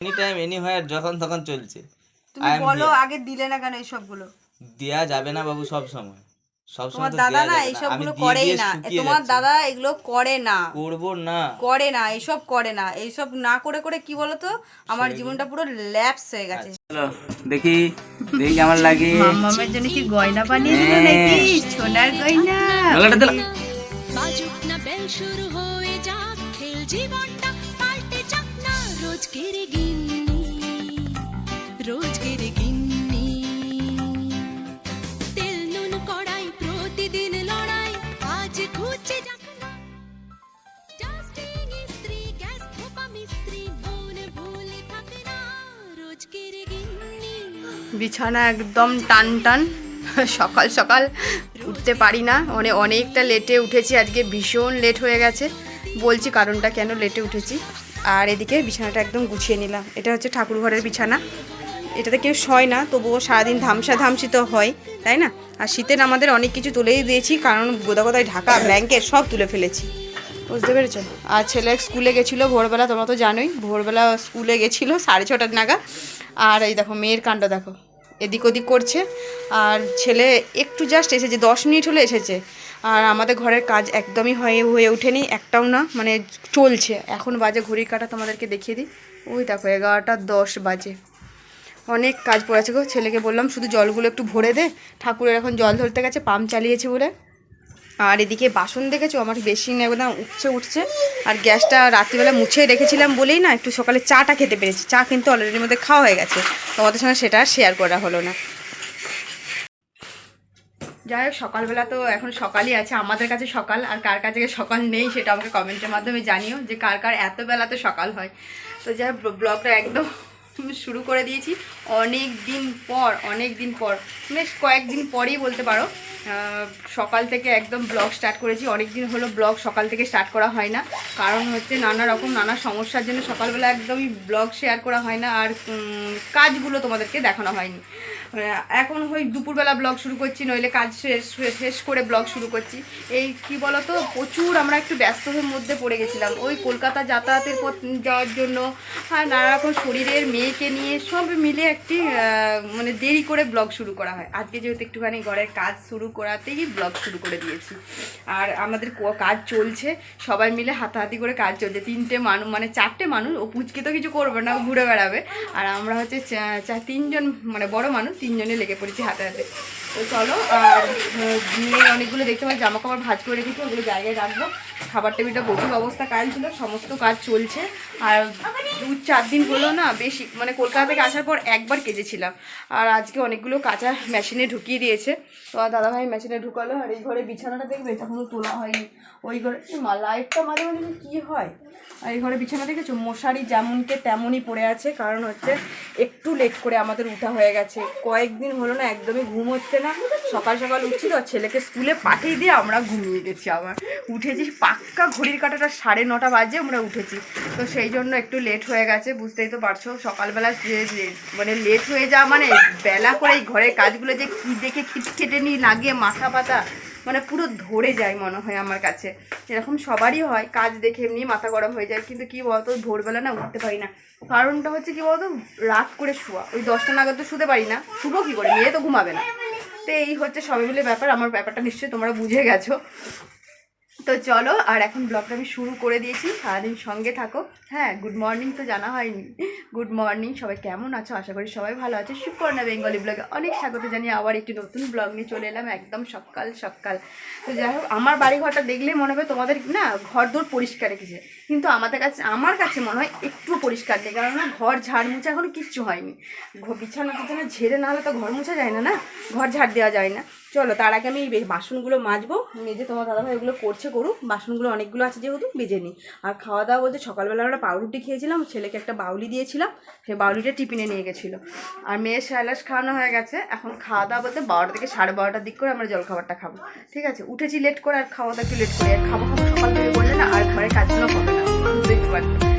Any time any হোয়ার যখন তখন চলছে। তুমি বলো আগে দিলে না কেন এইসবগুলো? দেয়া যাবে না বাবু সব সময় সব সময় তোমার দাদা না। এইসবগুলো করেই না। তোমার দাদা এগুলো করে না। করব না। করে না এইসব করে না। এইসব না করে করে কি বলতো? আমার জীবনটা পুরো ল্যাপস হয়ে গেছে। চলো দেখি দেখি কেমন লাগে। মামামের জন্য কি গয়না বানিয়ে দিল নাকি? সোনার গয়না। গলাটা দিলো। বাজুক না বেল শুরু হয়ে যাক খেল জীবনটা পাল্টে যাক না বিছানা একদম টান টান, সকাল সকাল উঠতে পারি না। মানে অনেকটা লেটে উঠেছি, আজকে ভীষণ লেট হয়ে গেছে। বলছি কারণটা কেন লেটে উঠেছি? আর এদিকে বিছানাটা একদম গুছিয়ে নিলাম। এটা হচ্ছে ঠাকুর ঘরের বিছানা। এটাতে কেউ শয় না, তবুও সারাদিন ধামসা ধামসি তো হয়, তাই না? আর শীতের আমাদের অনেক কিছু তুলেই দিয়েছি, কারণ গোদা গোদায় ঢাকা, ব্ল্যাঙ্কেট সব তুলে ফেলেছি। বুঝতে পেরেছ? আর ছেলে স্কুলে গেছিল ভোরবেলা, তোমরা তো জানোই, ভোরবেলা স্কুলে গেছিল সাড়ে ছটার নাগাদ। আর এই দেখো, মেয়ের কাণ্ড দেখো। এদিক ওদিক করছে, আর ছেলে একটু জাস্ট এসেছে, দশ মিনিট হলে এসেছে। আর আমাদের ঘরের কাজ একদমই হয়ে হয়ে ওঠেনি, একটাও না মানে চলছে। এখন বাজে ঘড়ির কাটা, তোমাদেরকে দেখিয়ে দিই। ওই দেখো, এগারোটা দশ বাজে। অনেক কাজ পড়েছে গো, ছেলেকে বললাম শুধু জলগুলো একটু ভরে দে। ঠাকুরের এখন জল ধরতে গেছে, পাম্প চালিয়েছে বলে। আর এদিকে বাসন দেখেছ? আমার বেশি না উঠছে উঠছে। আর গ্যাসটা রাত্রিবেলা মুছে রেখেছিলাম বলেই না, একটু সকালে চাটা খেতে পেরেছি। চা কিন্তু অলরেডির মধ্যে খাওয়া হয়ে গেছে। তোমাদের সঙ্গে সেটা শেয়ার করা হলো না। যাই হোক, সকালবেলা তো এখন সকালই আছে, আমাদের কাছে সকাল, আর কার কাছে সকাল নেই সেটা আমাকে কমেন্টের মাধ্যমে জানিও যে কার কার এত বেলাতে সকাল হয়। তো যাই ব্লগটা একদম শুরু করে দিয়েছি। অনেক দিন পর, অনেক দিন পর, বেশ কয়েকদিন পরেই বলতে পারো সকাল থেকে একদম ব্লগ স্টার্ট করেছি। অনেক দিন হলো ব্লগ সকাল থেকে স্টার্ট করা হয় না। কারণ হচ্ছে নানা রকম নানা সমস্যার জন্য সকালবেলা একদমই ব্লগ শেয়ার করা হয় না, আর কাজগুলো তোমাদেরকে দেখানো হয়নি। এখন ওই দুপুরবেলা ব্লগ শুরু করছি, নইলে কাজ শেষ শেষ করে ব্লগ শুরু করছি। এই কি বলতো, প্রচুর আমরা একটু ব্যস্ততার মধ্যে পড়ে গেছিলাম। ওই কলকাতা যাতায়াতের যাওয়ার জন্য, আর নানা রকম শরীরের মেয়েকে নিয়ে সব মিলে একটি মানে দেরি করে ব্লগ শুরু করা হয়। আজকে যেহেতু একটুখানি ঘরের কাজ শুরু করাতেই ব্লগ শুরু করে দিয়েছি। আর আমাদের কাজ চলছে, সবাই মিলে হাতাহাতি করে কাজ চলছে। তিনটে মানুষ মানে চারটে মানুষ, ও পুচকে তো কিছু করবে না ঘুরে বেড়াবে। আর আমরা হচ্ছে তিনজন মানে বড় মানুষ তিনজনে লেগে পড়েছি হাতে হাতে। তো চলো, আর মেয়ের অনেকগুলো দেখতে পাই জামা কাপড় ভাজ করে রেখেছি, ওগুলো জায়গায় রাখব। খাবার টেবিলটা প্রচুর অবস্থা কাজ ছিল, সমস্ত কাজ চলছে। আর দু চার দিন হলো না, বেশি মানে কলকাতা থেকে আসার পর একবার কেজেছিলাম আর আজকে অনেকগুলো কাঁচা মেশিনে ঢুকিয়ে দিয়েছে। তো দাদাভাই মেশিনে ঢুকালো, আর এই ঘরে বিছানাটা দেখবে, এখনও তোলা হয়নি। ওই ঘরে মা লাইটটা মাঝে মাঝে কী হয়? আর এই ঘরে বিছানা দেখেছ? মশারি যেমনকে তেমনই পড়ে আছে, কারণ হচ্ছে একটু লেট করে আমাদের উঠা হয়ে গেছে। কয়েকদিন হলো না, একদমই ঘুম হচ্ছে না। সকাল সকাল উঠছি তো ছেলেকে স্কুলে পাঠিয়ে দিয়ে আমরা ঘুমিয়ে গেছি আবার। উঠেছি, পাক্কা ঘড়ির কাটাটা সাড়ে নটা বাজে আমরা উঠেছি। তো সেই জন্য একটু লেট হয়ে গেছে, বুঝতেই তো পারছ। সকালবেলা যে মানে লেট হয়ে যাওয়া মানে বেলা করে এই ঘরের কাজগুলো যে কী দেখে খিটখেটে নিয়ে লাগে, মাথা পাতা। মানে পুরো ধরে যায় মনে হয় আমার কাছে। এরকম সবারই হয়, কাজ দেখে এমনি মাথা গরম হয়ে যায়, কিন্তু কি বলতো, ভোরবেলা না উঠতে পারি না। কারণটা হচ্ছে কি বলতো, রাত করে শোয়া। ওই দশটা নাগাদ তো শুতে পারি না শুভ কী করে? মেয়ে তো ঘুমাবে না। তো এই হচ্ছে সবাই মিলে ব্যাপার, আমার ব্যাপারটা নিশ্চয়ই তোমরা বুঝে গেছো। তো চলো, আর এখন ব্লগটা আমি শুরু করে দিয়েছি, সারাদিন সঙ্গে থাকো। হ্যাঁ গুড মর্নিং তো জানা হয়নি। গুড মর্নিং সবাই কেমন আছো? আশা করি সবাই ভালো আছে। সুপর্ণা বেঙ্গলি ব্লগে অনেক স্বাগত জানিয়ে আবার একটি নতুন ব্লগ নিয়ে চলে এলাম, একদম সকাল সকাল। তো যাই হোক, আমার বাড়ি ঘরটা দেখলে মনে হবে তোমাদের না ঘর দৌড় পরিষ্কার রেখেছে। কিন্তু আমাদের কাছে, আমার কাছে মনে হয় একটু পরিষ্কার নেই কারণ ঘর ঝাড় মুছা এখনও কিচ্ছু হয়নি। বিছানা টিছানা ঝেড়ে না হলে তো ঘর মুছা যায় না না? ঘর ঝাড় দেওয়া যায় না। চলো, তার আগে আমি এই বাসনগুলো মাজবো, মেজে তোমার দাদাভাই এগুলো করছে, করুক। বাসনগুলো অনেকগুলো আছে যেহেতু বেজে নিই। আর খাওয়া দাওয়া বলতে সকালবেলা আমরা পাউরুটি খেয়েছিলাম, ছেলেকে একটা বাউলি দিয়েছিলাম সেই বাউলিটা টিফিনে নিয়ে গেছিল। আর মেয়ের স্যালাস খাওয়ানো হয়ে গেছে, এখন খাওয়া দাওয়া বলতে বারোটা থেকে সাড়ে বারোটার দিক করে আমরা জলখাবারটা খাব। ঠিক আছে? উঠেছি লেট করে আর খাওয়া দাওয়া একটু লেট করে, আর খাব খাব সকাল থেকে করলে না, আর ঘরের কাজগুলো হবে বুঝতেই তো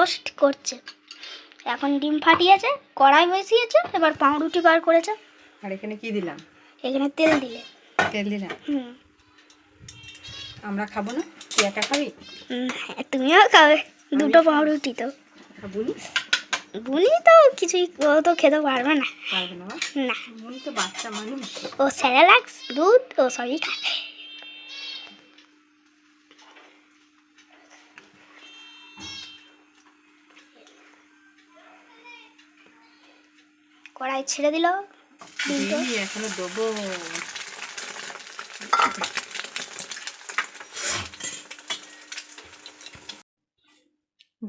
টোস্ট করছে। এখন ডিম ফাটিয়েছে কড়াই বসিয়েছে এবার পাউরুটি বার করেছে। আর এখানে কি দিলাম? এখানে তেল দিলে। তেল দিলাম? হুম। আমরা খাব না? তুই একা খাবি? হ্যাঁ, তুমিও খাবে। দুটো পাউরুটি তো। বুনি? বুনি তো কিছুই ও তো খেতে পারবে না। পারবে না? না। বুনি তো বাচ্চা মানুষ। ও স্যারেলাক্স দুধ ও সবই খাবে। কড়াই ছেড়ে দিল। দেবো।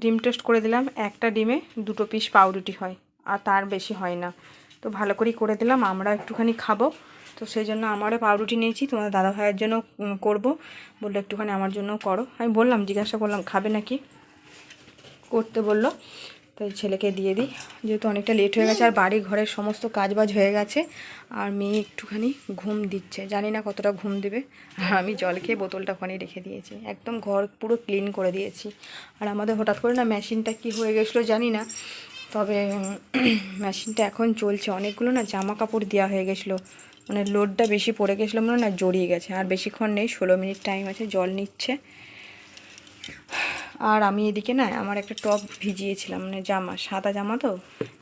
ডিম টোস্ট করে দিলাম। একটা ডিমে দুটো পিস পাউরুটি হয়, আর তার বেশি হয় না। তো ভালো করেই করে দিলাম, আমরা একটুখানি খাব। তো সেই জন্য আমারও পাউরুটি নিয়েছি, তোমাদের দাদা ভাইয়ের জন্য করব। বলল একটুখানি আমার জন্য করো। আমি বললাম, জিজ্ঞাসা করলাম, খাবে নাকি? করতে বলল। তাই ছেলেকে দিয়ে দিই। যেহেতু অনেকটা লেট হয়ে গেছে, আর বাড়ি ঘরের সমস্ত কাজবাজ হয়ে গেছে, আর মেয়ে একটুখানি ঘুম দিচ্ছে। জানি না কতটা ঘুম দেবে। আর আমি জল খেয়ে বোতলটা ওখানে রেখে দিয়েছি। একদম ঘর পুরো ক্লিন করে দিয়েছি। আর আমাদের হঠাৎ করে না মেশিনটা কি হয়ে গেছিল জানি না। তবে মেশিনটা এখন চলছে। অনেকগুলো না জামা কাপড় দেওয়া হয়ে গেছিল। মানে লোডটা বেশি পড়ে গেছিল, মনে না জড়িয়ে গেছে। আর বেশিক্ষণ নেই, ষোলো মিনিট টাইম আছে, জল নিচ্ছে। আর আমি এদিকে না আমার একটা টপ ভিজিয়েছিলাম মানে জামা, সাদা জামা তো,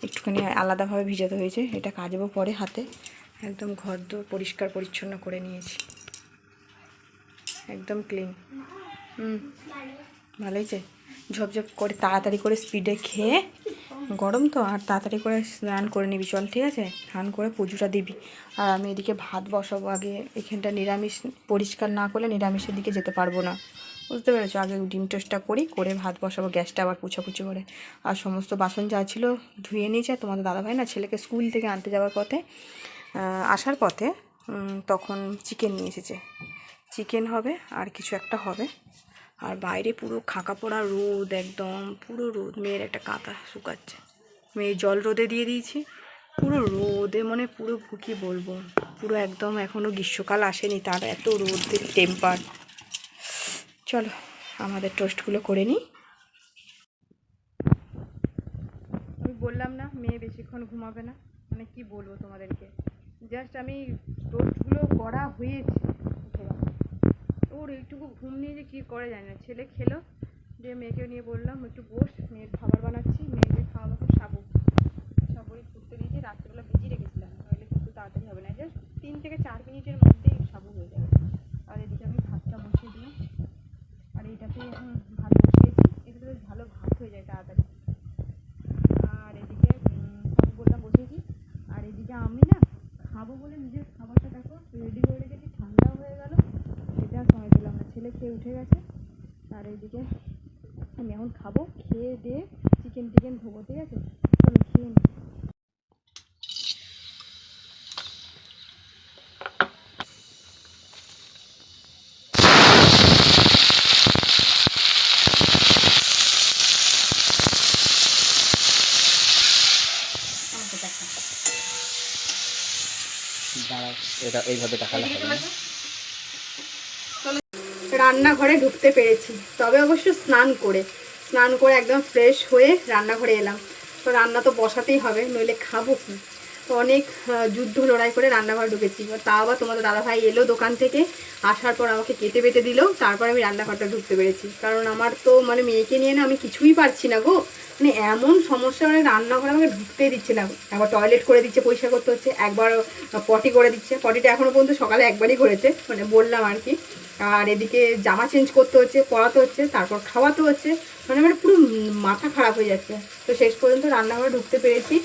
একটুখানি আলাদাভাবে ভিজাতে হয়েছে, এটা কাজবো পরে হাতে। একদম ঘর দোর পরিষ্কার পরিচ্ছন্ন করে নিয়েছি। একদম ক্লিন হুম ভালো হয়েছে ঝপঝপ করে তাড়াতাড়ি করে স্পিডে খেয়ে, গরম তো, আর তাড়াতাড়ি করে স্নান করে নিবি। চল, ঠিক আছে? স্নান করে পুজোটা দিবি। আর আমি এদিকে ভাত বসাবো আগে, এখানটা নিরামিষ, পরিষ্কার না করলে নিরামিষের দিকে যেতে পারব না। বুঝতে পেরেছ? আগে ডিম টোস্টটা করি, করে ভাত বসাবো, গ্যাসটা আবার পুছাপুছি করে। আর সমস্ত বাসন যা ছিল ধুয়ে নিয়েছে, তোমাদের দাদাভাই না ছেলেকে স্কুল থেকে আনতে যাওয়ার পথে আসার পথে তখন চিকেন নিয়ে এসেছে। চিকেন হবে আর কিছু একটা হবে। আর বাইরে পুরো খাকা পড়া রোদ একদম, পুরো রোদ। মেয়ের একটা কাঁথা শুকাচ্ছে। মেয়ে জল রোদে দিয়ে দিয়েছি। পুরো রোদে মানে পুরো কী বলব। পুরো একদম এখনও গ্রীষ্মকাল আসেনি, তার এত রোদের টেম্পার চলো, আমাদের টোস্টগুলো করে নিই। আমি বললাম না, মেয়ে বেশিক্ষণ ঘুমাবে না। মানে কি বলব তোমাদেরকে? জাস্ট আমি টোস্টগুলো করা হয়েছে। ওর এইটুকু ঘুম নিয়ে যে কী করে জানি না। ছেলে খেলো, দিয়ে মেয়েকে নিয়ে বললাম, একটু বস, মেয়ের খাবার বানাচ্ছি, মেয়েকে খাওয়াবো সাবু সাবুই করতে দিয়েছি রাত্রেবেলা ভিজিয়ে রেখেছিলাম তাহলে একটু তাড়াতাড়ি হবে না জাস্ট তিন থেকে চার মিনিটের মধ্যেই সাবু হয়ে যাবে আর এদিকে আমি ভাতটা বসিয়ে দিলাম আর এইটাতে উম, ভাত বসিয়েছি এটাতে বেশ ভালো ভাত হয়ে যায় তাড়াতাড়ি আর এদিকে উম, সব বললাম বসিয়েছি আর এদিকে আমি না খাব বলে নিজের খাবারটা দেখো রেডি করে রেখেছি ঠান্ডা হয়ে গেল এটা আর সময় পেলাম না ছেলে খেয়ে উঠে গেছে। আর এইদিকে আমি এখন খাব খেয়ে দিয়ে চিকেন টিকেন ধোবো ঠিক আছে? চলো খেয়ে নিই। আমাকে দেখা দাঁড়াও এটা এইভাবে না রান্নাঘরে ঢুকতে পেরেছি। তবে অবশ্য স্নান করে স্নান করে একদম ফ্রেশ হয়ে রান্নাঘরে এলাম। তো রান্না তো বসাতেই হবে, নইলে খাব কি? তো অনেক যুদ্ধ লড়াই করে রান্নাঘর ঢুকেছি। তাও আবার তোমাদের দাদাভাই এলো দোকান থেকে, আসার পর আমাকে কেটে বেটে দিল, তারপর আমি রান্নাঘরটা ঢুকতে পেরেছি। কারণ আমার তো মানে মেয়েকে নিয়ে না আমি কিছুই পারছি না গো। মানে এমন সমস্যা মানে রান্নাঘরে আমাকে ঢুকতেই দিচ্ছে না। একবার টয়লেট করে দিচ্ছে, পরিষ্কার করতে হচ্ছে একবার পটি করে দিচ্ছে। পটিটা এখনও পর্যন্ত সকালে একবারই করেছে মানে বললাম আর কি। আর এদিকে জামা চেঞ্জ করতে হচ্ছে পড়াতে হচ্ছে, তারপর খাওয়াতে হচ্ছে। মানে মানে পুরো মাথা খারাপ হয়ে যাচ্ছে। তো শেষ পর্যন্ত রান্নাঘরে ঢুকতে পেরেছি।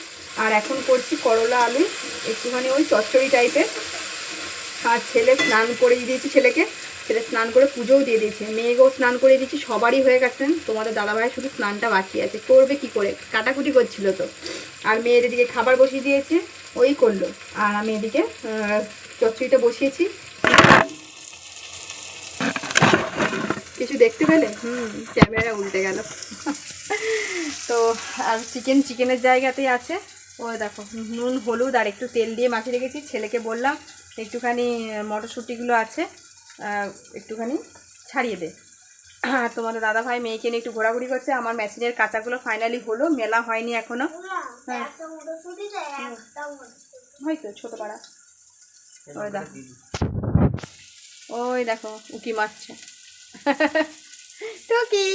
আর এখন করছি করলা আলু, একটুখানি ওই চচ্চড়ি টাইপের আর ছেলে স্নান করে দিয়েছি ছেলেকে। ছেলে স্নান করে পুজোও দিয়ে দিয়েছে। মেয়েকেও স্নান করে দিয়েছি, সবারই হয়ে গেছেন তোমাদের দাদাভাই শুধু স্নানটা বাকি আছে। করবে কি করে? কাটাকুটি করছিল তো। আর মেয়ের এদিকে খাবার বসিয়ে দিয়েছে, ওই করল। আর আমি এদিকে চচ্চড়িটা বসিয়েছি। কিছু দেখতে পেলে? হুম। ক্যামেরা উল্টে গেল। তো আর চিকেন চিকেনের জায়গাতেই আছে। ও দেখো নুন হলুদ আর একটু তেল দিয়ে মাখিয়ে রেখেছি। ছেলেকে বললাম একটুখানি মটরশুঁটিগুলো আছে একটুখানি ছাড়িয়ে দে। আর তোমাদের দাদা ভাই মেয়েকে নিয়ে একটু ঘোরাঘুরি করছে। আমার মেশিনের কাঁচাগুলো ফাইনালি হলো মেলা হয়নি এখনও। হ্যাঁ। হয়তো ছোট পাড়া। ওই দেখো। ওই দেখো উকি মারছে। টুকি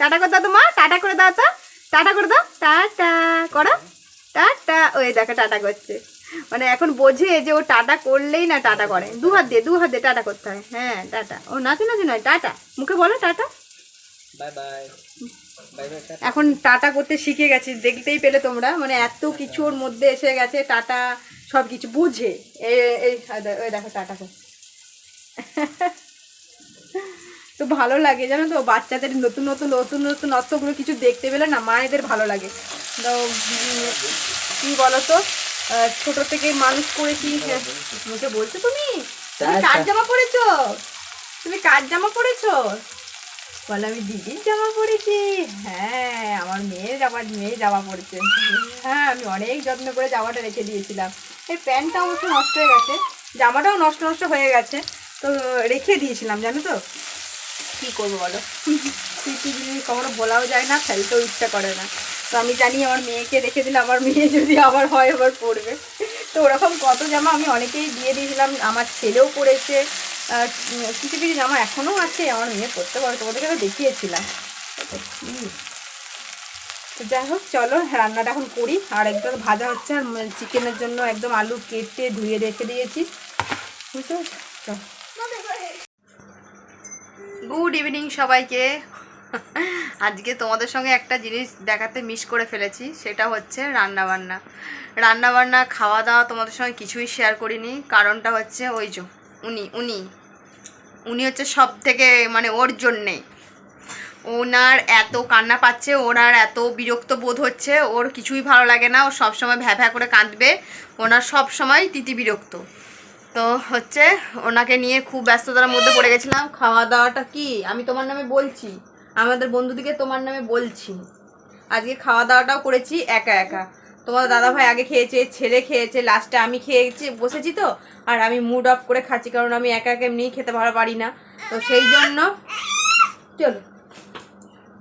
টাটা করে দাও তোমার টাটা করে দাও তো। টাটা করে দাও। টাটা করো। টাটা। ওই দেখো টাটা করছে। মানে এখন বোঝে যে ও টাটা করলেই না টাটা করে। দু হাত দিয়ে দু হাত দিয়ে টাটা করতে হয়। হ্যাঁ টাটা। ও নাচি নাচি নয় টাটা। মুখে বলো টাটা। Bye bye. এখন টাটা করতে শিখে গেছি। দেখতেই পেলে তোমরা। মানে এত কিছু ওর মধ্যে এসে গেছে টাটা সব কিছু বুঝে এই দেখো টাটা করছে তো ভালো লাগে জানো তো? বাচ্চাদের নতুন নতুন নতুন নতুন অর্থগুলো কিছু দেখতে পেলে না মায়েদের ভালো লাগে। তো কি বলো তো ছোট থেকে মানুষ করেছি মুখে বলছো তুমি? তুমি কার জামা পরেছো? তুমি কার জামা পরেছো? বলে আমি দিদির জামা পরেছি। হ্যাঁ আমার মেয়ের জামা মেয়ে জামা পরেছে। হ্যাঁ আমি অনেক যত্ন করে জামাটা রেখে দিয়েছিলাম। এই প্যান্টটা অবশ্য নষ্ট হয়ে গেছে। জামাটাও নষ্ট নষ্ট হয়ে গেছে। তো রেখে দিয়েছিলাম জানো তো? কী করব বলো? স্মৃতি জিনিস কখনো বলাও যায় না ফেলতেও ইচ্ছা করে না। তো আমি জানি আমার মেয়েকে রেখে দিলে আমার মেয়ে যদি আবার হয়, আবার পড়বে। তো ওরকম কত জামা আমি অনেকেই দিয়ে দিয়েছিলাম, আমার ছেলেও পড়েছে। কিছু কিছু জামা এখনও আছে, আমার মেয়ে পড়তে পারে তোমাদেরকে দেখিয়েছিলাম। তো? তো যাই হোক, চলো, রান্নাটা এখন করি। আর একদম ভাজা হচ্ছে, আর চিকেনের জন্য একদম আলু কেটে ধুয়ে রেখে দিয়েছি। বুঝতে পারছ? চলো। গুড ইভিনিং সবাইকে। আজকে তোমাদের সঙ্গে একটা জিনিস দেখাতে মিস করে ফেলেছি, সেটা হচ্ছে রান্না বান্না রান্না বান্না খাওয়া দাওয়া তোমাদের সঙ্গে কিছুই শেয়ার করিনি, কারণটা হচ্ছে ওই যে উনি উনি উনি হচ্ছে সব থেকে মানে ওর জন্যে। ওনার এত কান্না পাচ্ছে, ওনার এত বিরক্ত বোধ হচ্ছে, ওর কিছুই ভালো লাগে না, ও সবসময় ভ্যা ভ্যা করে কাঁদবে, ওনার সব সময় তিতি বিরক্ত। তো হচ্ছে ওনাকে নিয়ে খুব ব্যস্ততার মধ্যে পড়ে গেছিলাম। খাওয়া দাওয়াটা কি? আমি তোমার নামে বলছি। আমাদের বন্ধুদিকে তোমার নামে বলছি। আজকে খাওয়া দাওয়াটাও করেছি একা একা। তোমার দাদা ভাই আগে খেয়েছে, ছেলে খেয়েছে লাস্টে আমি খেয়েছি, বসেছি তো। আর আমি মুড অফ করে খাচ্ছি, কারণ আমি একা একা এমনিই খেতে ভালো পারি না। তো সেই জন্য চলো।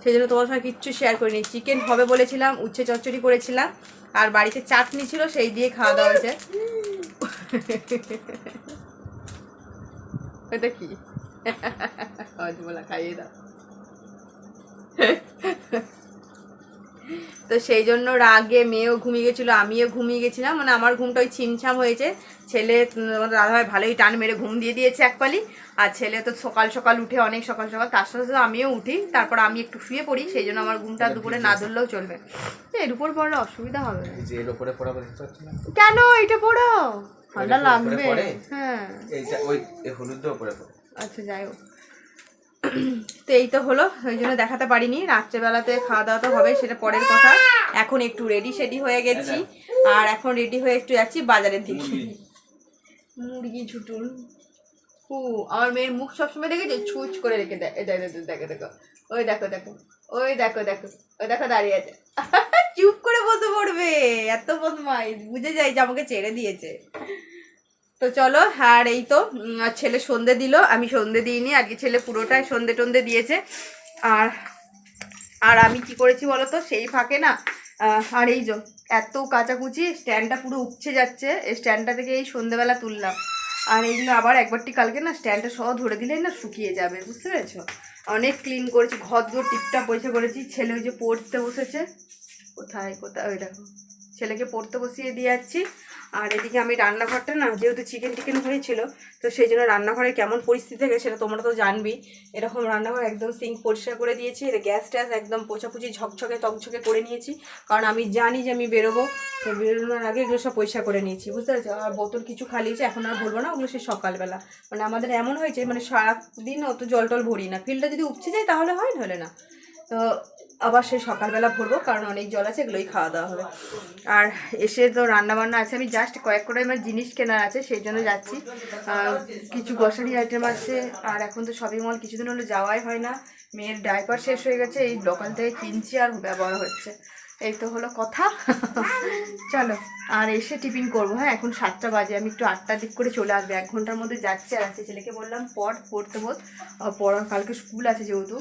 সেই জন্য তোমার সঙ্গে কিচ্ছু শেয়ার করিনি চিকেন হবে বলেছিলাম, উচ্ছে চচ্চড়ি করেছিলাম। আর বাড়িতে চাটনি ছিল, সেই দিয়ে খাওয়া দাওয়া হয়েছে। এটা কি হজমোলা খাইয়ে দাও তো সেই জন্য রাগে মেয়েও ঘুমিয়ে গেছিল আমিও ঘুমিয়ে গেছিলাম মানে আমার ঘুমটা ওই ছিমছাম হয়েছে। ছেলে দাদাভাই ভালোই টান মেরে ঘুম দিয়ে দিয়েছে এক পালি আর ছেলে তো সকাল সকাল উঠে অনেক সকাল সকাল তার সাথে আমিও উঠি তারপর আমি একটু শুয়ে পড়ি সেই জন্য আমার ঘুমটা দুপুরে না ধরলেও চলবে। এর উপর পড়লে অসুবিধা হবে। কেন এটা পড়ো? ঠান্ডা লাগবে। হ্যাঁ। এইটা ওই হলুদ উপরে পড়ে। আচ্ছা যাই হোক। তো এই তো হলো ওই জন্য দেখাতে পারিনি। রাত্রেবেলাতে খাওয়া দাওয়া তো হবে সেটা পরের কথা। এখন একটু রেডি সেডি হয়ে গেছি। আর এখন রেডি হয়ে একটু যাচ্ছি বাজারের দিকে। মুরগি। ঝুটুল। ও আমার মেয়ের মুখ সবসময় দেখেছে ছুঁচ করে রেখে দেয়। দেখো দেখো। ওই দেখো দেখো। ওই দেখো দেখো, ওই দেখো দাঁড়িয়ে আছে। চুপ করে বসে পড়বে, এত বদমাইশ, বুঝে যায় যে আমাকে ছেড়ে দিয়েছে। তো চলো, আর এই তো ছেলে সন্ধে দিল, আমি সন্ধে দিইনি, আজকে ছেলে পুরোটাই সন্ধে টন্ধে দিয়েছে। আর আর আমি কি করেছি বলো তো, সেই ফাঁকে না আর এই যে, এত কাচাকুচি, স্ট্যান্ডটা পুরো উপচে যাচ্ছে স্ট্যান্ডটা থেকে এই সন্ধেবেলা তুললাম। আর এইগুলো আবার একবারটি কালকে না স্ট্যান্ডটা সহ ধরে দিলেই না শুকিয়ে যাবে, বুঝতে পেরেছ? অনেক ক্লিন করেছি, ঘর দোর টিপটা পয়সা করেছি, ছেলে ওই যে পড়তে বসেছে। কোথায় কোথায়, ওই দেখো। ছেলেকে পড়তে বসিয়ে দিয়ে যাচ্ছি। আর এদিকে আমি রান্নাঘরটা না, যেহেতু চিকেন টিকেন হয়েছিল, তো সেই জন্য রান্নাঘরে কেমন পরিস্থিতি থাকে সেটা তোমরা তো জানবি। এরকম রান্নাঘর একদম সিঙ্ক পরিষ্কার করে দিয়েছি এটা গ্যাস ট্যাস একদম পোছাপুছি ঝকঝকে, তকঝকে করে নিয়েছি। কারণ আমি জানি যে আমি বেরোবো, তো বেরোনোর আগে এগুলো সব পরিষ্কার করে নিয়েছি, বুঝতে পেরেছ? আর বোতল কিছু খালিয়েছে এখন আর বলব না, ওগুলো সে সকালবেলা। মানে আমাদের এমন হয়েছে মানে সারাদিন অত জল টল ভরি না। ফিল্ডটা যদি উপচে যায় তাহলে হয় নাহলে না। তো আবার সে সকালবেলা ভরবো, কারণ অনেক জল আছে, এগুলোই খাওয়া দাওয়া হবে। আর এসে তো রান্নাবান্না আছে, আমি জাস্ট কয়েক করে আমার জিনিস কেনার আছে, সেই জন্য যাচ্ছি। কিছু গ্রসারি আইটেম আছে, আর এখন তো শপিং মল কিছুদিন হলে যাওয়াই হয় না। মেয়ের ডাইপার শেষ হয়ে গেছে, এই দোকান থেকে কিনছি আর ব্যবহার হচ্ছে। এই তো হলো কথা। চলো, আর এসে টিফিন করব। হ্যাঁ এখন সাতটা বাজে, আমি একটু আটটার দিক করে চলে আসব। এক ঘণ্টার মধ্যে যাচ্ছে আর আছে ছেলেকে বললাম, পড়, পড়তে বোধ পড়ার কালকে স্কুল আছে যেহেতু,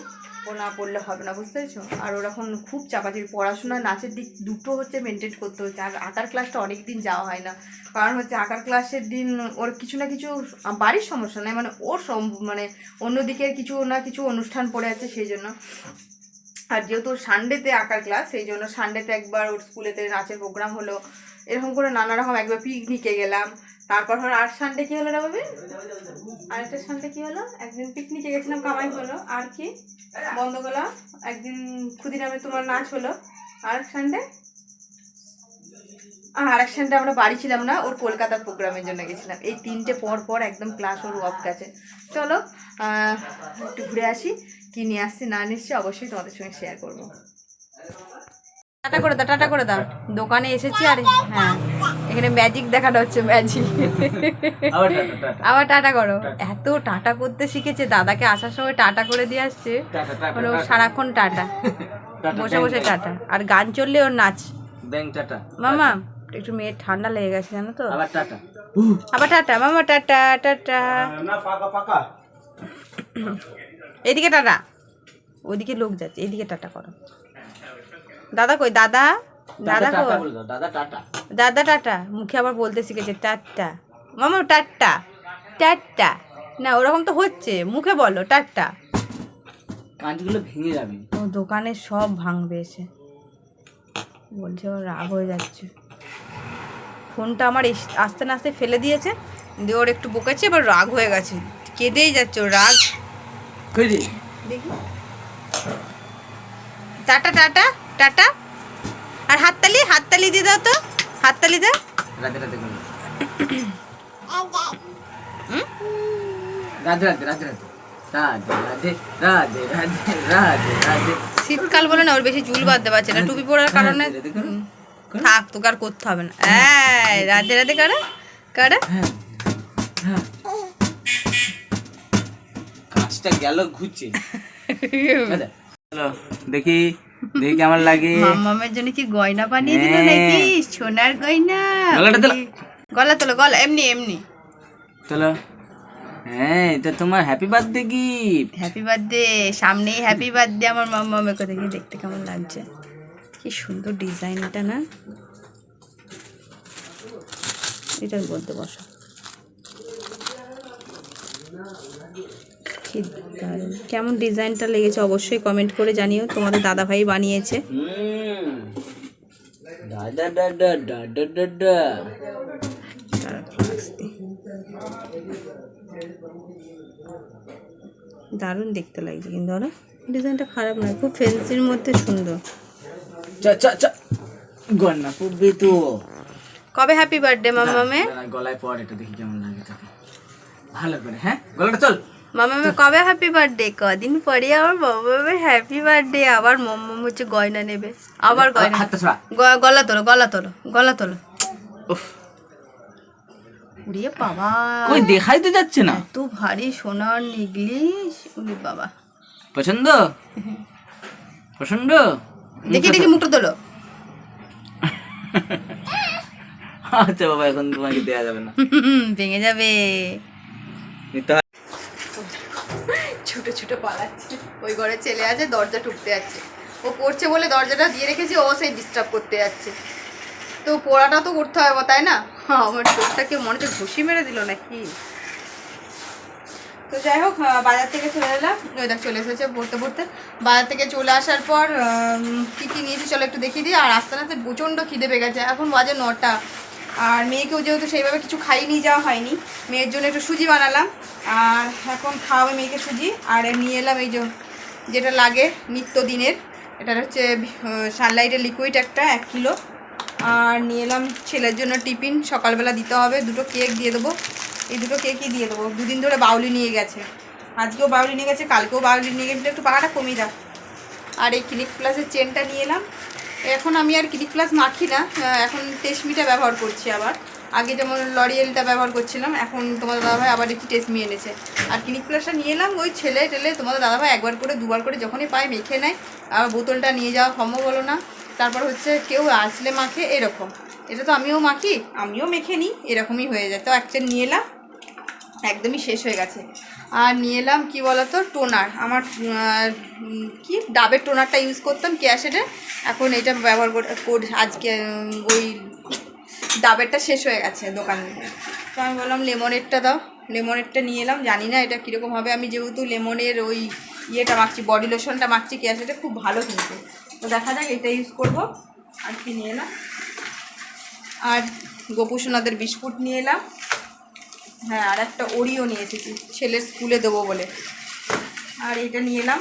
ও না পড়লে হবে না, বুঝতে পেরেছ? আর ওর এখন খুব চাপাচাপি পড়াশোনা, নাচের দিক দুটো হচ্ছে মেনটেন করতে হচ্ছে। আর আঁকার ক্লাসটা অনেক দিন যাওয়া হয় না। কারণ হচ্ছে আঁকার ক্লাসের দিন ওর কিছু না কিছু বাড়ির সমস্যা নয় মানে ওর মানে অন্যদিকে কিছু না কিছু অনুষ্ঠান পড়ে আছে সেই জন্য। আর যেহেতু সানডেতে আঁকার ক্লাস সেই জন্য সানডেতে একবার ওর স্কুলেতে নাচের প্রোগ্রাম হলো। এরকম করে নানা রকম একবার পিকনিকে গেলাম। তারপর হলো আর সানডে কি হলো না বাবি? আরেকটা সানডে কি হলো? একদিন পিকনিকে গেছিলাম, কামাই হলো। আর কি? বন্ধ করলাম একদিন ক্ষুদিরামে তোমার নাচ হলো। আর সানডে আর এক সানডে আমরা বাড়ি ছিলাম না, ওর কলকাতার প্রোগ্রামের জন্য গেছিলাম। এই তিনটে পর পর একদম ক্লাস ওর অফ গেছে। চলো একটু ঘুরে আসি। কি নিয়ে আসছি না এসছি অবশ্যই তোমাদের সঙ্গে শেয়ার করব। টাটা করে দাও টাটা করে দাও। দোকানে এসেছি আর হ্যাঁ এখানে ম্যাজিক দেখানো হচ্ছে ম্যাজিক আবার টাটা টাটা। আবার টাটা করো। এত টাটা করতে শিখেছে দাদাকে আসার সময় টাটা করে দিয়ে আসছে। মানে ও সারাক্ষণ টাটা। বসে বসে টাটা। আর গান চললে ওর নাচ। টাটা। মামা একটু মেয়ের ঠান্ডা লেগে গেছে জানো তো? আবার টাটা। আবার টাটা মামা টাটা টাটা। না পাকা পাকা এদিকে টাটা। ওইদিকে লোক যাচ্ছে এদিকে টাটা করো। দাদা কই? দাদা? দাদা কই? দাদা টাটা। দাদা টাটা? মুখে আবার বলতে শিখেছে টাটা। মামা টাটা। টাটা। না ওরকম তো হচ্ছে। মুখে বলো টাটা। কাঁচগুলো ভেঙে যাবে। ও দোকানে সব ভাঙবে এসে। বলছে ওর রাগ হয়ে যাচ্ছে। ফোনটা আমার আস্তে না আস্তে ফেলে দিয়েছে। দিয়ে ওর একটু বকেছে এবার রাগ হয়ে গেছে। কেঁদেই যাচ্ছে ওর রাগ। Tata tata tata. আর হাততালি হাততালি দিয়ে দাও তো। হাততালি দাও রাতে রাতে রাধে রাধে রাধে রাধে। শীতকাল বলে না ওর বেশি চুল বাঁধতে পারছে না। টুপি পরার কারণে থাক তোকে আর করতে হবে না। রাধে রাধে কারা। কারা। হ্যাঁ গেল ঘুরছে। আচ্ছা, দেখি দেখি কেমন লাগে। মামামের জন্য কি গয়না বানিয়ে দিল হ্যাঁ। নাকি? সোনার গয়না? গলাটা তোলো। গলা তোলো গলা এমনি এমনি। চলো। হ্যাঁ এটা তোমার happy birthday gift happy birthday সামনেই হ্যাপি বার্থডে আমার মাম্মামের কথা দেখি দেখতে কেমন লাগছে। কি সুন্দর ডিজাইনটা না? এটার মধ্যে বসো। কি দারুণ। কেমন ডিজাইনটা লেগেছে অবশ্যই কমেন্ট করে জানিও। তোমাদের দাদা ভাই বানিয়েছে। দারুণ দেখতে লাগছে কিন্তু ওরা ডিজাইনটা খারাপ নয় খুব ফেন্সির মধ্যে সুন্দর। চ চ চ। গন্না পড়বে তো। কবে হ্যাপি বার্থডে মামামে দাঁড়া, গলায় পর এটা দেখি কেমন লাগে ভালো করে হ্যাঁ? গলাটা চল। মামামে কবে হ্যাপি বার্থডে কদিন পরে আমার মামামের হ্যাপি বার্থডে আবার মামাম হচ্ছে গয়না নেবে। আবার গয়না গলা তোলো গলা তোলো গলা তোলো। উড়িয়ে বাবা। কই দেখাই তো যাচ্ছে না? এত ভারী সোনার নেগলিস উনি বাবা। পছন্দ? পছন্দ? দেখি দেখি মুখটা তোলো। আচ্ছা বাবা এখন তোমাকে দেয়া যাবে না। ভেঙে যাবে। নিতে। ছুটে ছুটে পালাচ্ছে। ওই ঘরে ছেলে আছে দরজা ঠুকতে যাচ্ছে। ও পড়ছে বলে দরজাটা দিয়ে রেখেছে ও সেই ডিস্টার্ব করতে যাচ্ছে। তো পড়াটা তো করতে হবে তাই না? হ্যাঁ, আমার চোখটাকে মনে হচ্ছে ঘুষি মেরে দিল নাকি? তো যাই হোক বাজার থেকে চলে এলাম। ওই দেখ চলে এসেছে পড়তে পড়তে। বাজার থেকে চলে আসার পর কী কী নিয়েছি চলো একটু দেখিয়ে দিই। আর আস্তে আস্তে প্রচণ্ড খিদে পেয়ে গেছে। এখন বাজে নটা। আর মেয়েকেও যেহেতু সেইভাবে কিছু খাইয়ে নিয়ে যাওয়া হয়নি, মেয়ের জন্য একটু সুজি বানালাম। আর এখন খাওয়াবে মেয়েকে সুজি। আর নিয়ে এলাম এই যেটা লাগে নিত্যদিনের এটা হচ্ছে সানলাইটের লিকুইড একটা, এক কিলো। আর নিয়ে এলাম ছেলের জন্য টিফিন, সকালবেলা দিতে হবে। দুটো কেক দিয়ে দেবো। এই দুটো কেকই দিয়ে দেবো। দুদিন ধরে বাউলি নিয়ে গেছে। আজকেও বাউলি নিয়ে গেছে, কালকেও বাউলি নিয়ে গেছিল একটু পাখাটা কমিয়ে দাও। আর এই ক্লিনিক প্লাসের চেনটা নিয়ে এলাম। এখন আমি আর ক্লিনিক প্লাস মাখি না এখন তেসমিটা ব্যবহার করছি আবার। আগে যেমন লরিয়েলটা ব্যবহার করছিলাম, এখন তোমাদের দাদাভাই আবার একটু টেস্টমি এনেছে। আর ক্লিনিক প্লাসটা নিয়ে এলাম, ওই ছেলে টেলে তোমাদের দাদাভাই একবার করে, দুবার করে যখনই পায় মেখে নেয়, আর বোতলটা নিয়ে যাওয়া সম্ভব হলো না। তারপর হচ্ছে কেউ আসলে মাখে এরকম। এটা তো আমিও মাখি, আমিও মেখে নিই, এরকমই হয়ে যায়। তো একটা নিয়ে এলাম, একদমই শেষ হয়ে গেছে। আর নিয়ে এলাম, কী বলতো, টোনার। আমার কি, ডাবের টোনারটা ইউজ করতাম ক্যাশেটে এখন এটা ব্যবহার করে আজকে ওই ডাবেরটা শেষ হয়ে গেছে দোকানে। তো আমি বললাম, লেমনেরটা দাও। লেমনেরটা নিয়ে এলাম। জানি না এটা কীরকম হবে। আমি যেহেতু লেমনের ওই ইয়েটা মাখছি, বডি লোশনটা মাখছি ক্যাশেটে খুব ভালো কিন্তু। তো দেখা যাক, এটা ইউজ করব। আর কি নিয়ে এলাম? আর গোপুসোনাদের বিস্কুট নিয়ে এলাম। হ্যাঁ আর একটা ওরিও নিয়ে এসেছি, ছেলের স্কুলে দেবো বলে। আর এটা নিয়ে এলাম।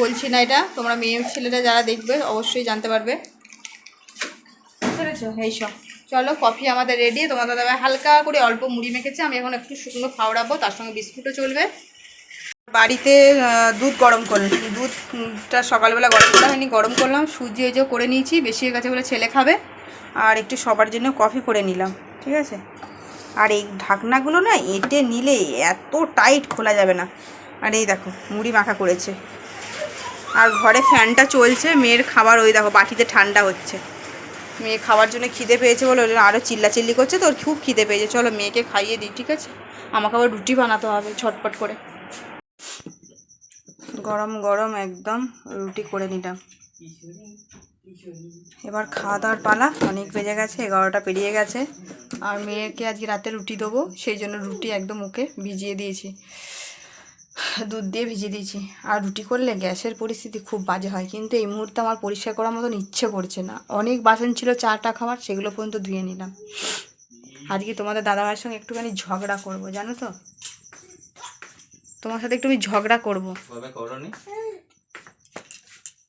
বলছি না এটা, তোমরা মেয়ে ছেলেরা যারা দেখবে, অবশ্যই জানতে পারবে। বুঝতে চলো, কফি আমাদের রেডি তোমার দাদা হালকা করে অল্প মুড়ি মেখেছে, আমি এখন একটু শুকনো খাওয়াবো তার সঙ্গে বিস্কুটও চলবে। বাড়িতে দুধ গরম করলাম দুধটা সকালবেলা গরম করা হয়নি, গরম করলাম। সুজি এই যে করে নিয়েছি, বেশি গেছে বলে ছেলে খাবে। আর একটু সবার জন্য কফি করে নিলাম। ঠিক আছে? আর এই ঢাকনাগুলো না এঁটে নিলে এত টাইট খোলা যাবে না। আর এই দেখো, মুড়ি মাখা করেছে। আর ঘরে ফ্যানটা চলছে, মেয়ের খাবার ওই দেখো, বাটিতে ঠান্ডা হচ্ছে। মেয়ে খাওয়ার জন্য খিদে পেয়েছে বলে, ওই জন্য আরও চিল্লাচিল্লি করছে, তো ওর খুব খিদে পেয়েছে। চলো মেয়েকে খাইয়ে দিই, ঠিক আছে? আমাকে আবার রুটি বানাতে হবে, ছটপট করে। গরম গরম একদম রুটি করে নিলাম। এবার খাওয়া দাওয়ার পালা, অনেক বেজে গেছে, এগারোটা পেরিয়ে গেছে। আর মেয়েকে আজকে রাতে রুটি দেবো, সেই জন্য রুটি একদম ওকে ভিজিয়ে দিয়েছি। দুধ দিয়ে ভিজিয়ে দিয়েছি। আর রুটি করলে গ্যাসের পরিস্থিতি খুব বাজে হয়, কিন্তু এই মুহূর্তে আমার পরিষ্কার করার মতন ইচ্ছে করছে না। অনেক বাসন ছিল, চাটা খাবার সেগুলো পর্যন্ত ধুয়ে নিলাম। আজকে তোমাদের দাদাভাইয়ের সঙ্গে একটুখানি ঝগড়া করব, জানো তো? তোমার সাথে একটু আমি ঝগড়া করব।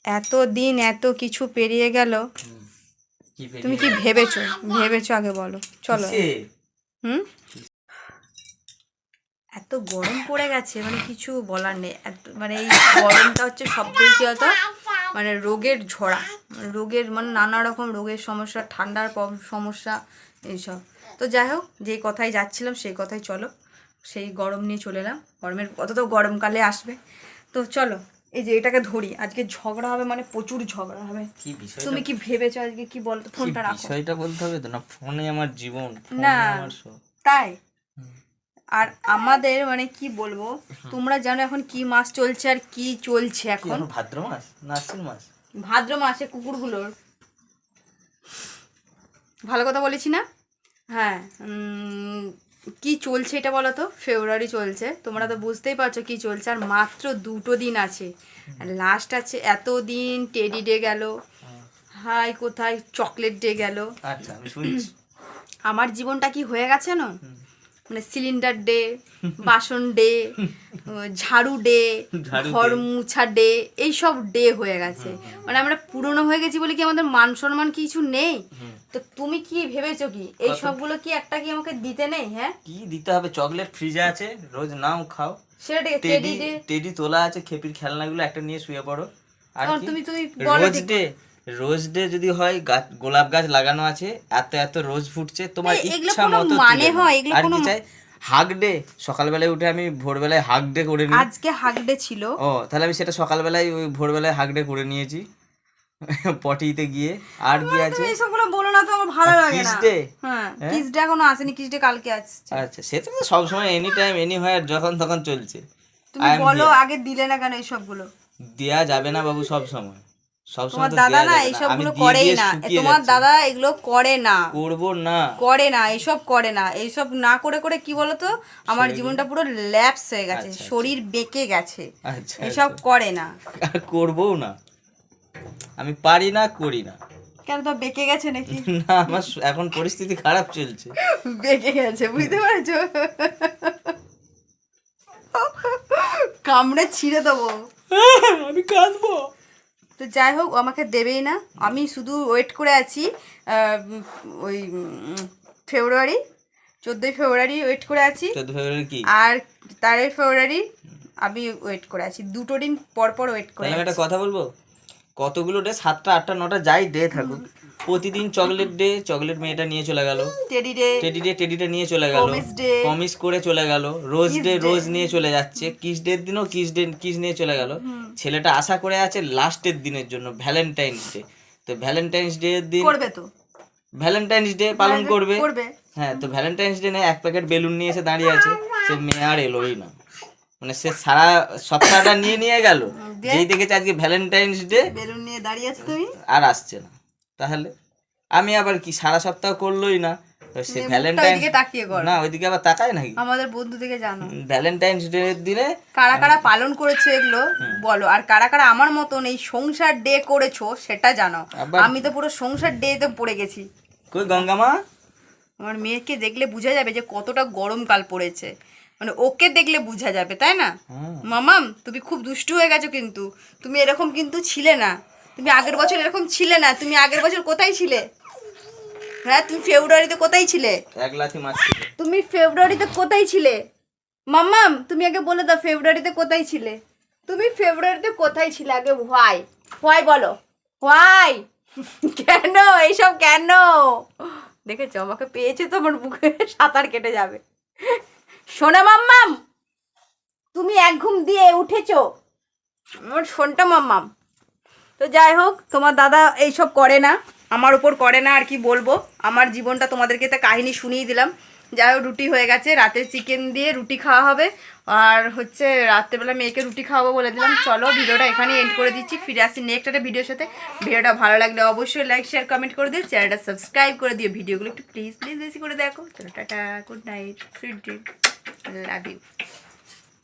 এত দিন এত কিছু পেরিয়ে গেল। তুমি কি ভেবেছো? ভেবেছো আগে বলো। চলো। হুম? এত গরম পড়ে গেছে মানে কিছু বলার নেই। এত মানে এই গরমটা হচ্ছে সব থেকে কী হতো মানে রোগের ঝরা। রোগের মানে নানা রকম রোগের সমস্যা ঠান্ডার সমস্যা এইসব। তো যাই হোক যেই কথায় যাচ্ছিলাম সেই কথাই চলো। সেই গরম নিয়ে চলে এলাম। গরমের কত তো গরমকালে আসবে। তো চলো। এই যে এটাকে ধরি আজকে ঝগড়া হবে মানে প্রচুর ঝগড়া হবে। কি বিষয় তুমি কি ভেবেছো আজকে? কি বলতো? ফোনটা রাখো। বিষয়টা বলতে হবে তো? না ফোনে আমার জীবন ফোনে না। আমার সব। তাই? আর আমাদের মানে কি বলব তোমরা জানো এখন কি মাস চলছে আর কি চলছে এখন? ভাদ্র মাস? না আশ্বিন মাস? ভাদ্র মাসে কুকুরগুলোর। ভালো কথা বলেছি না? হ্যাঁ কি চলছে এটা বলো তো? ফেব্রুয়ারি চলছে। তোমরা তো বুঝতেই পারছ কি চলছে। আর মাত্র দুটো দিন আছে। লাস্ট আছে এত দিন টেডি ডে গেল। হাই কোথায়? চকলেট ডে গেল। আচ্ছা আমি শুনছি। আমার জীবনটা কি হয়ে গেছে না মানে সিলিন্ডার ডে বাসন ডে ঝাড়ু ডে ঘর মুছা ডে এইসব ডে হয়ে গেছে। মানে আমরা পুরনো হয়ে গেছি বলে কি আমাদের মান সম্মান কিছু নেই? তো তুমি কি ভেবেছো কি? এই সবগুলো কি একটা কি আমাকে দিতে নেই হ্যাঁ? কি দিতে হবে? চকলেট ফ্রিজে আছে রোজ নাও খাও। সেটা টেডি টেডি তোলা আছে খেপির খেলনাগুলো একটা নিয়ে শুয়ে পড়ো। আর তুমি তুমি বলো রোজ ডে রোজ ডে যদি হয় গাছ গোলাপ গাছ লাগানো আছে এত এত রোজ ফুটছে তোমার ইচ্ছা মতো মানে হয়? এগুলো কোনো- চাই হাগ ডে সকালবেলায় উঠে আমি ভোরবেলায় হাগ ডে করে নিই। আজকে হাগ ডে ছিল। ও তাহলে আমি সেটা সকালবেলায় ওই ভোরবেলায় হাগ ডে করে নিয়েছি পটিতে গিয়ে। আর কি আছে? তুমি এইসবগুলো বলো না তো আমার ভালো লাগে না। day? হ্যাঁ হ্যাঁ? কিস ডে এখনও আসেনি কিস ডে কালকে আসছে। আচ্ছা সেটা তো সবসময় এনি টাইম এনি হয় যখন তখন চলছে। তুমি বলো আগে দিলে না কেন এইসবগুলো? দেয়া যাবে না বাবু সব সব সময় তোমার দাদা না যাবে আমি করেই না। তোমার দাদা এগুলো করে না। করব না। করে না এইসব করে না। এইসব না করে করে কি বলতো? আমার জীবনটা পুরো ল্যাপস হয়ে গেছে। আচ্ছা, আচ্ছা। শরীর বেঁকে গেছে। আচ্ছা এসব করে না। আর না। আমি পারি না করি না। কেন তো বেঁকে গেছে নাকি? না আমার এখন পরিস্থিতি খারাপ চলছে। বেঁকে গেছে বুঝতে পারছ? কামড়ে ছিঁড়ে দেবো। আমি কাঁদবো। তো যাই হোক ও আমাকে দেবেই না। আমি শুধু ওয়েট করে আছি ওই ফেব্রুয়ারি চোদ্দোই ফেব্রুয়ারি ওয়েট করে আছি। আর তেরোই ফেব্রুয়ারি আমি ওয়েট করে আছি। দুটো দিন পর পর ওয়েট করে একটা কথা বলব? কতগুলো ডে সাতটা আটটা নটা যাই ডে থাকুক। প্রতিদিন চকলেট ডে চকলেট মেয়েটা নিয়ে চলে গেল। টেডি ডে টেডি ডে টেডিটা নিয়ে চলে গেল। প্রমিস করে চলে গেল। রোজ ডে রোজ নিয়ে চলে যাচ্ছে। কিস ডের দিনও কিস ডে কিস নিয়ে চলে গেল। ছেলেটা আশা করে আছে লাস্টের দিনের জন্য ভ্যালেন্টাইন্স ডে তো ভ্যালেন্টাইন্স ডে এর দিন করবে তো। ভ্যালেন্টাইন্স ডে পালন করবে। করবে। হ্যাঁ তো ভ্যালেন্টাইন্স ডে এক প্যাকেট বেলুন নিয়ে এসে দাঁড়িয়ে আছে। সে মেয়ে আর এলোই না। মানে সে সারা সপ্তাহটা নিয়ে নিয়ে গেল। যেই দেখেছে আজকে ভ্যালেন্টাইন্স ডে বেলুন নিয়ে দাঁড়িয়ে আছে তুমি? আর আসছে না। তাহলে? আমি আবার কি সারা সপ্তাহ করলোই না? সে ভ্যালেন্টাইন ওইদিকে তাকিয়ে করো। না ওইদিকে আবার তাকায় নাকি? আমাদের বন্ধু জানো। ভ্যালেন্টাইন্স ডে এর দিনে কারা কারা পালন করেছ এগুলো বলো। আর কারা কারা আমার মতন এই সংসার ডে করেছ সেটা আমি তো পুরো সংসার ডে তে পড়ে গেছি। কই গঙ্গামা আমার মেয়েকে দেখলে বোঝা যাবে যে কতটা গরমকাল পড়েছে। মানে ওকে দেখলে বোঝা যাবে তাই না? হ্যাঁ। মামাম তুমি খুব দুষ্টু হয়ে গেছো কিন্তু। তুমি এরকম কিন্তু ছিলে না। তুমি আগের বছর এরকম ছিলে না তুমি আগের বছর কোথায় ছিলে? হ্যাঁ তুমি ফেব্রুয়ারিতে কোথায় ছিলে? এক লাথি মারছিল তুমি ফেব্রুয়ারিতে কোথায় ছিলে? মাম্মাম তুমি আগে বলে দাও ফেব্রুয়ারিতে কোথায় ছিলে? তুমি ফেব্রুয়ারিতে কোথায় ছিলে আগে? হোয়াই হোয়াই বলো। হোয়াই কেন? এইসব কেন? দেখেছ আমাকে পেয়েছে তো আমার বুকে সাঁতার কেটে যাবে। সোনা মাম্মাম তুমি এক ঘুম দিয়ে উঠেছো। আমার শোনটা মাম্মাম। তো যাই হোক, তোমার দাদা এইসব করে না। আমার উপর করে না আর কি বলব। আমার জীবনটা তোমাদেরকে একটা কাহিনী শুনিয়ে দিলাম। যাই হোক, রুটি হয়ে গেছে। রাতে চিকেন দিয়ে রুটি খাওয়া হবে। আর হচ্ছে রাত্রেবেলা মেয়েকে রুটি খাওয়াবো বলে দিলাম। চলো, ভিডিওটা এখানে এন্ড করে দিচ্ছি। ফিরে আসছি নেক্সট একটা ভিডিওর সাথে। ভিডিওটা ভালো লাগলে অবশ্যই লাইক শেয়ার কমেন্ট করে দিও। চ্যানেলটা সাবস্ক্রাইব করে দিও। ভিডিওগুলো একটু প্লিজ প্লিজ বেশি করে দেখো। চলো, tata good night sweet dream love you